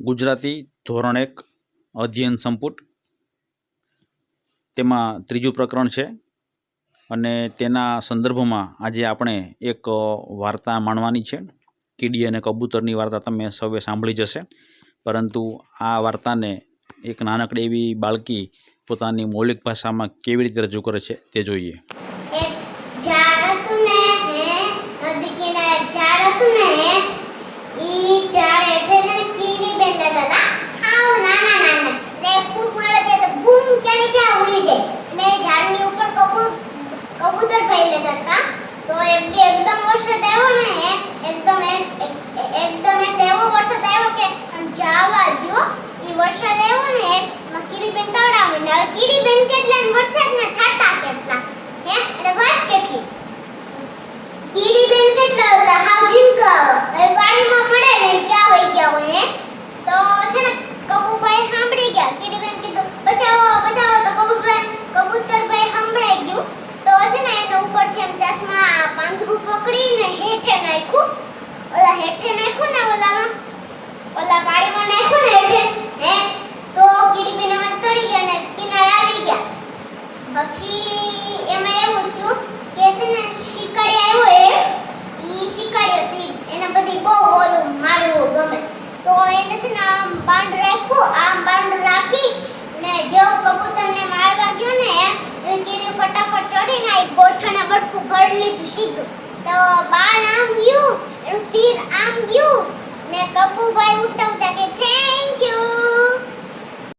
ગુજરાતી ધોરણ એક અધ્યયન સંપુટ. તેમાં ત્રીજું પ્રકરણ છે અને તેના સંદર્ભમાં આજે આપણે એક વાર્તા માણવાની છે. કીડી અને કબૂતરની વાર્તા તમે સૌએ સાંભળી જશે. પરંતુ આ વાર્તાને એક નાનકડી એવી બાળકી પોતાની મૌલિક ભાષામાં કેવી રીતે રજૂ કરે છે તે જોઈએ એક ઝાડ હતું ને હે નદી કિનારે એક ઝાડ હતું ને હે ઈ ઝાડ હેઠે છે ને કીડી બેન રહેતા હતા હાવ નાના નાના ને ફૂંક મારે તે તો બૂમ ક્યાંને ક્યાં ઉડી જાય ને ઝાડની ઉપર કબૂ કબૂતર ભાઈ લેતા હતા તો એક દી એકદમ વરસાદ આવ્યો ને હે એકદમ એ- એક- એ- એકદમ એટલે એવો વરસાદ આવ્યો કે આમ જાવા ઈ વરસાદ આવ્યો ને માં કીડીબેન તવડા માંડ્યા હવે કીડીબેન કેટલા ને વરસાદના છાટા કેટલા? હે? અને વાત કેટલી? કીડીબેન કેટલા હતા? હાવ ઝીણકા. હવે પાણીમાં મળે ને ક્યાં હોય ક્યાં હોય, હે? તો છે ને કબૂભાઈ સાંભળી ગયા. કીડીબેન કીધું, બચાવો બચાવો. તો કબૂભાઈ કબૂતરભાઈ સાંભળાઈ ગયું. તો છે ને, એના ઉપરથી એમ ચશ્મા પાંદરું પકડીને હેઠે નાખ્યું. ઓલા હેઠે નાખ્યું ને ઓલામાં ઓલા પાણીમાં નાખ્યું ને હેઠે હે તો કીડીબેન એમાં તળી ગયા ને કિનારે આવી ગયા પછી એમાં એવું થયું કે છે ને શિકારી આવ્યો એ, ઈ શિકારી હતી. એને બધી બહુ ઓલું મારવું ગમે. તો એને છે ને આમ બાંધ રાખ્યું, આમ બાંધ રાખી ને જેવો કબૂતરને મારવા ગયો ને, એ કીધું ફટાફટ ચડીને આ ગોઠણે બટકું ભરી લીધું સીધું. તો બાણ આમ ગયું